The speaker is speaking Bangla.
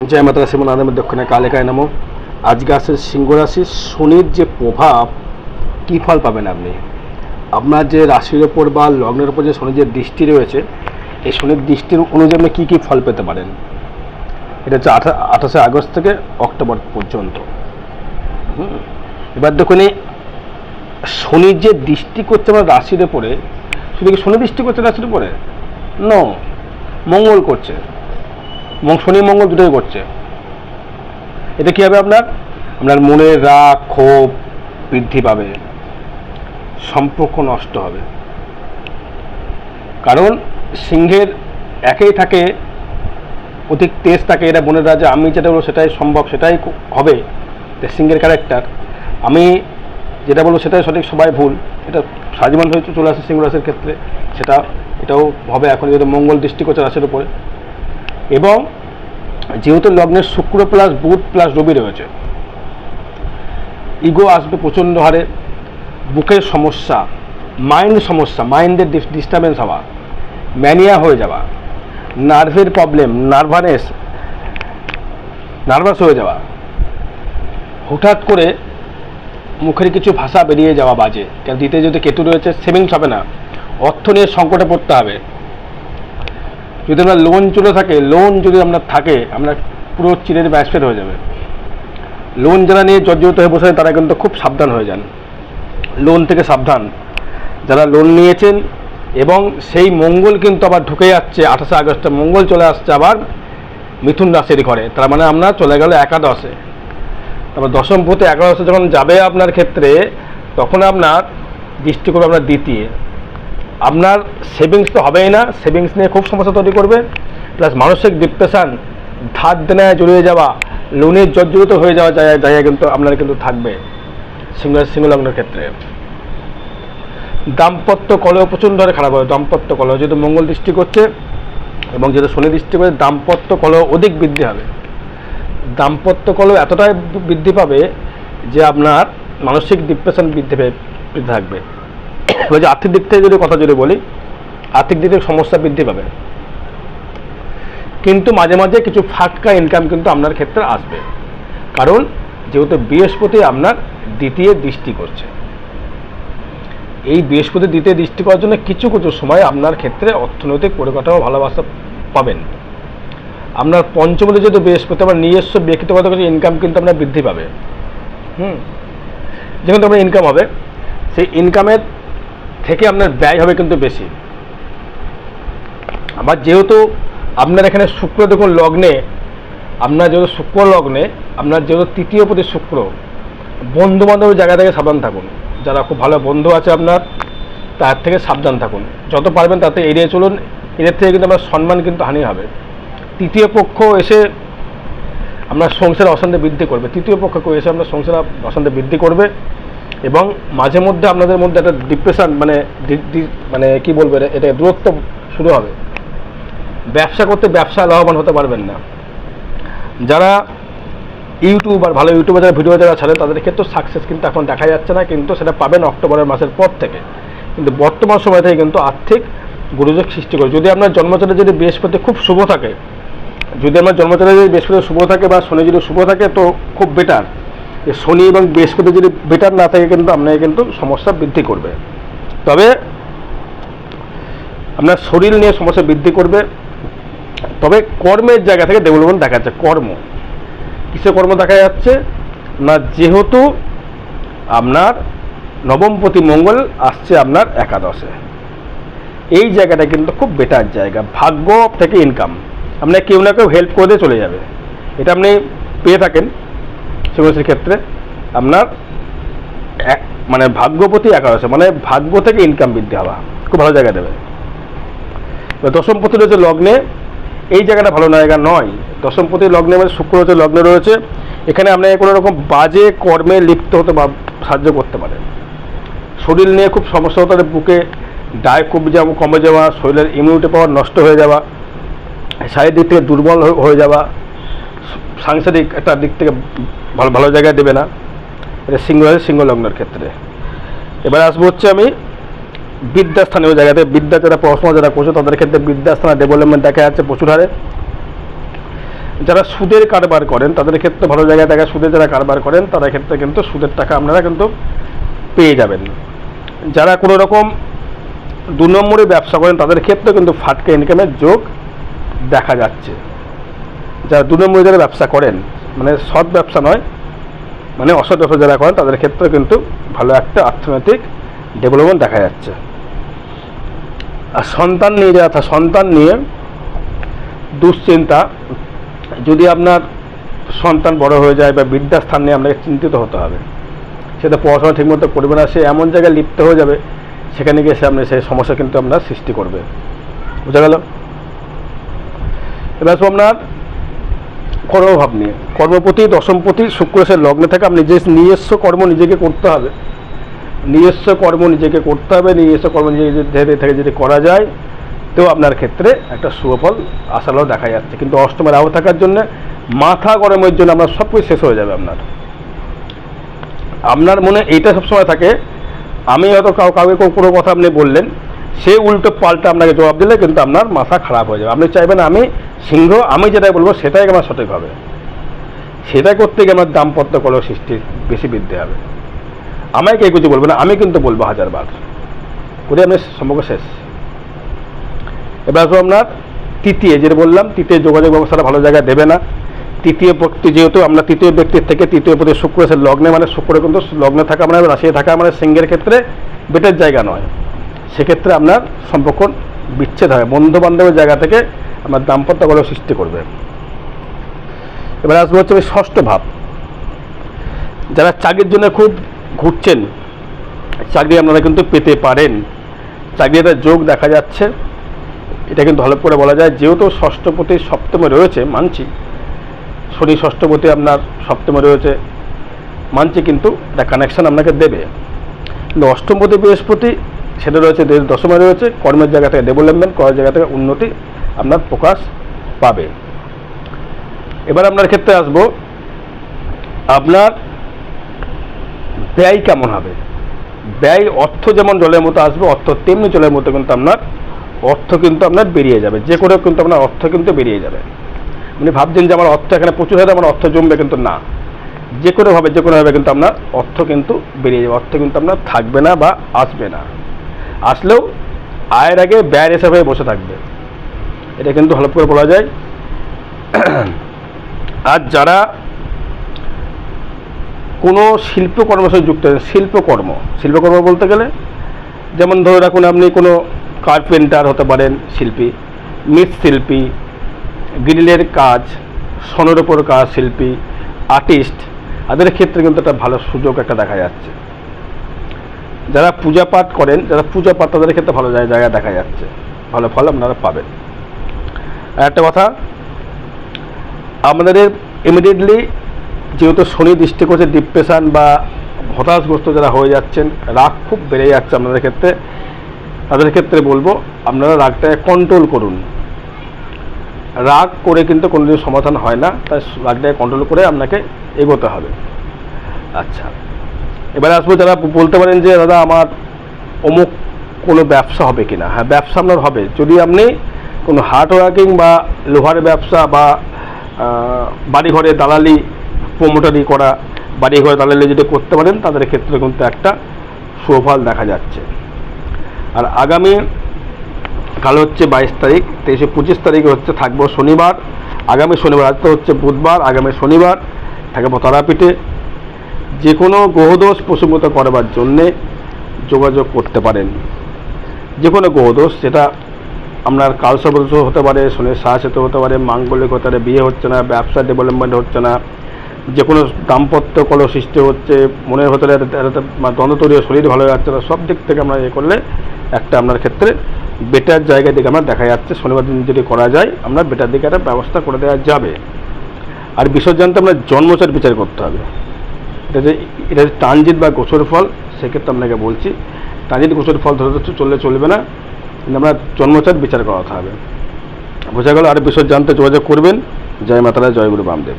জয় মাতা শ্রীমন আনন্দ দক্ষিণে কালেকায় নামো আজকে আসছে সিংহ রাশির শনির যে প্রভাব, কী ফল পাবেন আপনি? আপনার যে রাশির ওপর বা লগ্নের ওপর যে শনির যে দৃষ্টি রয়েছে, এই শনির দৃষ্টির অনুযায়ী আপনি কী কী ফল পেতে পারেন? এটা হচ্ছে আঠা, আঠাশে আগস্ট থেকে অক্টোবর পর্যন্ত। এবার দেখুন শনির যে দৃষ্টি করছে আমার রাশির ওপরে, শুধু কি শনি দৃষ্টি করছে রাশির উপরে? ন মঙ্গল করছে। এবং শনি মঙ্গল দুটোই করছে এতে কী হবে আপনার? আপনার মনের রাগ, ক্ষোভ বৃদ্ধি পাবে। সম্পর্ক নষ্ট হবে। কারণ সিংহের একেই থাকে, অধিক তেজ থাকে, এটা মনের রাজা আমি যেটা বলব সেটাই সম্ভব, সেটাই হবে। সিংহের ক্যারেক্টার আমি যেটা বলব সেটাই সঠিক, সবাই ভুল। এটা সাজীবন হয়ে চলে আসে সিংহ রাশির ক্ষেত্রে। সেটা, এটাও হবে। এখন যেহেতু মঙ্গল দৃষ্টি করছে উপরে। এবং যেহেতু লগ্নের শুক্র প্লাস বুধ প্লাস রবি রয়েছে ইগো আসবে প্রচণ্ড হারে, বুকের সমস্যা মাইন্ড সমস্যা মাইন্ডের ডিস্টারবেন্স হওয়া ম্যানিয়া হয়ে যাওয়া নার্ভের প্রবলেম নার্ভানেস নার্ভাস হয়ে যাওয়া, হঠাৎ করে মুখের কিছু ভাষা বেরিয়ে যাওয়া বাজে। কেন দ্বিতীয় যদি কেতু রয়েছে সেভিংস হবে না। অর্থ নিয়ে সংকটে পড়তে হবে। যদি আমরা লোন চলে থাকে লোন যদি আপনার থাকে আপনার পুরো চিরের ব্যাসফের হয়ে যাবে। লোন যারা নিয়ে জর্জরিত হয়ে বসে তারা কিন্তু খুব সাবধান হয়ে যান। লোন থেকে সাবধান। যারা লোন নিয়েছেন এবং সেই মঙ্গল কিন্তু আবার ঢুকে যাচ্ছে, আঠাশে আগস্টে মঙ্গল চলে আসছে আবার মিথুন রাশির ঘরে। তার মানে আমরা চলে গেল একাদশে। তারপর দশম পথে একাদশে যখন যাবে আপনার ক্ষেত্রে, তখন আপনার দৃষ্টি করবে আপনার দ্বিতীয়। আপনার সেভিংস তো হবেই না সেভিংস নিয়ে খুব সমস্যা তৈরি করবে প্লাস মানসিক ডিপ্রেশান ধার দেনায় জড়িয়ে যাওয়া, লোনের জর্জরিত হয়ে যাওয়া জায়গায় কিন্তু আপনার কিন্তু থাকবে, সিঙ্গল সিঙ্গল লগ্নের ক্ষেত্রে। দাম্পত্য কলহ প্রচণ্ড হারে খারাপ হবে, দাম্পত্য কলহ, যেহেতু মঙ্গল দৃষ্টি করছে, এবং যেহেতু শনি দৃষ্টি করে দাম্পত্য কলহ অধিক বৃদ্ধি হবে। দাম্পত্য কলহ এতটাই বৃদ্ধি পাবে যে আপনার মানসিক ডিপ্রেশন বৃদ্ধি পেয়ে- থাকবে। যে আর্থিক দিক থেকে যদি কথা যদি বলি, আর্থিক দিক থেকে সমস্যা বৃদ্ধি পাবে। কিন্তু মাঝে মাঝে কিছু ফাটকা ইনকাম কিন্তু আপনার ক্ষেত্রে আসবে। কারণ যেহেতু বৃহস্পতি আপনার দ্বিতীয় দৃষ্টি করছে। এই বৃহস্পতি দ্বিতীয় দৃষ্টি করার জন্য কিছু কিছু সময় আপনার ক্ষেত্রে অর্থনৈতিক পরিকাঠামো ভালোবাসা পাবেন। আপনার পঞ্চমতে যেহেতু বৃহস্পতি আমার নিজস্ব ব্যক্তিগত কিছু ইনকাম কিন্তু আপনার বৃদ্ধি পাবে। হুম। যেখানে আপনার ইনকাম হবে, সেই ইনকামের থেকে আপনার ব্যয় হবে কিন্তু বেশি। আবার যেহেতু আপনার এখানে শুক্র দেখুন লগ্নে, আপনার যেহেতু শুক্র লগ্নে, আপনার যেহেতু তৃতীয় প্রতি শুক্র বন্ধু বান্ধবের জায়গা থেকে সাবধান থাকুন। যারা খুব ভালো বন্ধু আছে আপনার, তার থেকে সাবধান থাকুন। যত পারবেন তাতে এড়িয়ে চলুন। এদের থেকে কিন্তু আপনার সম্মান কিন্তু হানি হবে। তৃতীয় পক্ষ এসে আপনার সংসারে অশান্তি বৃদ্ধি করবে। তৃতীয় পক্ষ কেউ এসে আপনার সংসারে অশান্তি বৃদ্ধি করবে। এবং মাঝে মধ্যে আপনাদের মধ্যে একটা ডিপ্রেশন মানে মানে কি বলব এটা- দূরত্ব শুরু হবে। ব্যবসা করতে ব্যবসা লাভবান হতে পারবেন না। যারা ইউটিউবার, ভালো ইউটিউবার যারা ভিডিও যারা ছাড়েন তাদের ক্ষেত্রে সাকসেস কিন্তু এখন দেখা যাচ্ছে না, কিন্তু সেটা পাবেন অক্টোবরের মাসের পর থেকে। কিন্তু বর্তমান সময় থেকে কিন্তু আর্থিক গুরুযোগ সৃষ্টি করে। যদি আপনার জন্মচরে যদি বৃহস্পতি খুব শুভ থাকে, যদি আমার জন্মচরে যদি বৃহস্পতি শুভ থাকে বা শনি যদি শুভ থাকে, তো খুব বেটার শনি এবং বৃহস্পতি যদি বেটার না থাকে কিন্তু আপনাকে কিন্তু সমস্যা বৃদ্ধি করবে। তবে আপনার শরীর নিয়ে সমস্যা বৃদ্ধি করবে। তবে কর্মের জায়গা থেকে ডেভেলপমেন্ট দেখা যাচ্ছে, কর্ম। কিসে কর্ম দেখা যাচ্ছে? না, যেহেতু আপনার নবমপতি মঙ্গল আসছে আপনার একাদশে। এই জায়গাটা কিন্তু খুব বেটার জায়গা, ভাগ্য থেকে ইনকাম আপনার কেউ না কেউ হেল্প করে দিয়ে চলে যাবে। এটা আপনি পেয়ে থাকেন। সিংহশ্রীর ক্ষেত্রে আপনার এক মানে ভাগ্যপতি একাদশে মানে ভাগ্য থেকে ইনকাম বৃদ্ধি হওয়া। খুব ভালো জায়গা দেবে। দশমপতি রয়েছে লগ্নে। এই জায়গাটা ভালো জায়গা নয়। দশমপতি লগ্নে মানে শুক্র হচ্ছে লগ্নে রয়েছে। এখানে আপনাকে কোনো রকম বাজে কর্মে লিপ্ত হতে বা সাহায্য করতে পারে শরীর নিয়ে খুব সমস্যা হতে পারে, বুকে ডায় কমে যাওয়া কমে যাওয়া, শরীরের ইমিউনিটি পাওয়ার নষ্ট হয়ে যাওয়া, শারীরিক দিক থেকে দুর্বল হয়ে যাওয়া সাংসারিক একটা দিক থেকে ভালো ভালো জায়গায় দেবে না। এটা সিংহ সিংহ লগ্নের ক্ষেত্রে। এবার আসব হচ্ছে আমি বিদ্যাস্থানীয় জায়গাতে। বিদ্যা যারা পড়াশোনা যারা করছে, তাদের ক্ষেত্রে বিদ্যাস্থানের ডেভেলপমেন্ট দেখা যাচ্ছে প্রচুর হারে। যারা সুদের কারবার করেন, তাদের ক্ষেত্রে ভালো জায়গায় দেখা সুদের যারা কারবার করেন, তাদের ক্ষেত্রে কিন্তু সুদের টাকা আপনারা কিন্তু পেয়ে যাবেন। যারা কোনো রকম দু নম্বরে ব্যবসা করেন, তাদের ক্ষেত্রে কিন্তু ফাটকা ইনকামের যোগ দেখা যাচ্ছে। যারা দু নম্বরে যারা ব্যবসা করেন মানে সৎ ব্যবসা নয় মানে অসৎ ব্যবসা যারা করেন, তাদের ক্ষেত্রে কিন্তু ভালো একটা অর্থনৈতিক ডেভেলপমেন্ট দেখা যাচ্ছে। আর সন্তান নিয়ে যারা সন্তান নিয়ে দুশ্চিন্তা, যদি আপনার সন্তান বড় হয়ে যায় বা বৃদ্ধাস্থান নিয়ে আপনাকে চিন্তিত হতে হবে সেটা পড়াশোনা ঠিকমতো করবে না, সে এমন জায়গায় লিপ্ত হয়ে যাবে, সেখানে গিয়ে সে আপনি সেই সমস্যা কিন্তু আপনার সৃষ্টি করবে। বুঝা গেল? এবার আপনার কর্মভাব নিয়ে। কর্মপতি, দশমপতি শুক্রেশের লগ্নে থেকে, আপনি যে নিজস্ব কর্ম নিজেকে করতে হবে। নিজস্ব কর্ম নিজেকে করতে হবে, নিজস্ব কর্ম নিজেকে থেকে যদি করা যায়, তো আপনার ক্ষেত্রে একটা সুফল আশালো দেখা যাচ্ছে। কিন্তু অষ্টমের রাহু থাকার জন্য মাথা গরমের জন্য আপনার সব কিছু শেষ হয়ে যাবে আপনার। আপনার মনে এইটা সবসময় থাকে, আমি হয়তো কাউ, কাউকে কোনো কথা আপনি বললেন, সে উল্টো পাল্টা আপনাকে জবাব দিলে কিন্তু আপনার মাথা খারাপ হয়ে যাবে। আপনি চাইবেন আমি সিংহ আমি যেটাই বলব সেটাই আমার সঠিক হবে। সেটা করতে গিয়ে আমার দাম্পত্য কলহ সৃষ্টি বেশি বৃদ্ধি হবে। আমায় কেউ কিছু বলবে না, আমি কিন্তু বলব হাজার বার। করে আমি সম্পর্ক শেষ। এবার আসব আপনার তৃতীয়, যেটা বললাম, তৃতীয় যোগাযোগ ব্যবস্থাটা ভালো জায়গায় দেবে না। তৃতীয় ব্যক্তি যেহেতু, আমরা তৃতীয় ব্যক্তির থেকে তৃতীয় প্রতি শুক্র এসে লগ্নে মানে শুক্র কিন্তু লগ্নে থাকা মানে রাশিয়ে থাকা মানে সিংহের ক্ষেত্রে বেটের জায়গা নয়। সেক্ষেত্রে আপনার সম্পর্ক বিচ্ছেদ হয় বন্ধু বান্ধবের জায়গা থেকে আমার দাম্পত্য সৃষ্টি করবে। এবার আসব হচ্ছে ষষ্ঠ ভাব। যারা চাকরির জন্য খুব ঘুরছেন, চাকরি আপনারা কিন্তু পেতে পারেন। চাকরিতে যোগ দেখা যাচ্ছে। এটা কিন্তু ভালো করে বলা যায়, যেহেতু ষষ্ঠপতি সপ্তমে রয়েছে মানছি, শনি ষষ্ঠপতি আপনার সপ্তমে রয়েছে, মানছি কিন্তু একটা কানেকশন আপনাকে দেবে। কিন্তু অষ্টমপতি বৃহস্পতি, সেটা রয়েছে দশমে রয়েছে, কর্মের জায়গা থেকে ডেভেলপমেন্ট করার জায়গা থেকে উন্নতি আপনার প্রকাশ পাবে। এবার আপনার ক্ষেত্রে আসব, আপনার ব্যয় কেমন হবে? ব্যয় অর্থ যেমন জলের মতো আসবে, অর্থ তেমনি জলের মতো কিন্তু আপনার, অর্থ কিন্তু আপনার বেরিয়ে যাবে। যে করে কিন্তু আপনার অর্থ কিন্তু বেরিয়ে যাবে। মানে ভাবছেন যে আমার অর্থ এখানে প্রচুর হয়ে আমার অর্থ জমবে কিন্তু না। যে কোনোভাবে যে কোনোভাবে কিন্তু আপনার অর্থ কিন্তু বেরিয়ে যাবে, অর্থ কিন্তু আপনার থাকবে না বা আসবে না। আসলেও আয়ের আগে ব্যয়ের হিসাবে বসে থাকবে। এটা কিন্তু হলপ করে বলা যায়। আর যারা কোনো শিল্পকর্মের সাথে যুক্ত আছেন, শিল্পকর্ম শিল্পকর্ম বলতে গেলে, যেমন ধরে রাখুন আপনি কোনো কার্পেন্টার হতে পারেন, শিল্পী মৃৎশিল্পী গ্রিলের কাজ, সোনের ওপর কাজ শিল্পী আর্টিস্ট তাদের ক্ষেত্রে কিন্তু একটা ভালো সুযোগ একটা দেখা যাচ্ছে। যারা পূজা পাঠ করেন, যারা পূজা পাঠ তাদের ক্ষেত্রে ভালো জায়গা দেখা যাচ্ছে। ভালো ফল আপনারা পাবেন। একটা কথা আপনাদের ইমিডিয়েটলি যেহেতু শনি দৃষ্টি করছে ডিপ্রেশন বা হতাশগ্রস্ত যারা হয়ে যাচ্ছেন, রাগ খুব বেড়ে যাচ্ছে আপনাদের ক্ষেত্রে। তাদের ক্ষেত্রে বলব, আপনারা রাগটাকে কন্ট্রোল করুন। রাগ করে কিন্তু কোনো দিন সমাধান হয় না, তাই রাগটাকে কন্ট্রোল করে আপনাকে এগোতে হবে। আচ্ছা এবারে আসব যারা বলতে পারেন যে, দাদা, আমার অমুক কোনো ব্যবসা হবে কিনা? হ্যাঁ ব্যবসা আপনার হবে। যদি আপনি কোনো হার্ড ওয়ার্কিং বা লোহার ব্যবসা বা বাড়িঘরে দালালি প্রমোটারি করা, বাড়িঘরে দালালি যদি করতে পারেন, তাদের ক্ষেত্রে কিন্তু একটা সুফল দেখা যাচ্ছে। আর আগামী কাল হচ্ছে বাইশ তারিখ, তেইশে পঁচিশ তারিখে হচ্ছে থাকব শনিবার। আগামী শনিবার আজ তো হচ্ছে বুধবার, আগামী শনিবার থাকব তারাপীঠে। যে কোনো গ্রহদোষ প্রসঙ্গত করবার জন্যে যোগাযোগ করতে পারেন। যে কোনো গ্রহদোষ, সেটা আপনার কালসর্বদোষ হতে পারে, শনির সাহায্যতে হতে পারে, মাঙ্গলিক হতে পারে, বিয়ে হচ্ছে না, ব্যবসা ডেভেলপমেন্ট হচ্ছে না যে কোনো দাম্পত্য কল সৃষ্টি হচ্ছে, মনের ভেতরে দ্বন্দ্ব তৈরি শরীর ভালো যাচ্ছে না, সব দিক থেকে আমরা এ করলে একটা আপনার ক্ষেত্রে বেটার জায়গা দিকে আমরা দেখা যাচ্ছে, শনিবার দিন যদি করা যায়, আমরা বেটার দিকে একটা ব্যবস্থা করে দেওয়া যাবে। আর বিসর্জনটা আমরা জন্মচার বিচার করতে হবে। এটা যে এটা যে ট্রানজিট বা গোচর ফল, সেক্ষেত্রে আপনাকে বলছি, ট্রানজিট গোচর ফল ধরে চললে চলবে না। আমরা জন্মচার বিচার করাতে হবে বোঝা গেল আর জানতে যোগাযোগ করবেন। জয় মাতারা জয়গুরু বামদেব।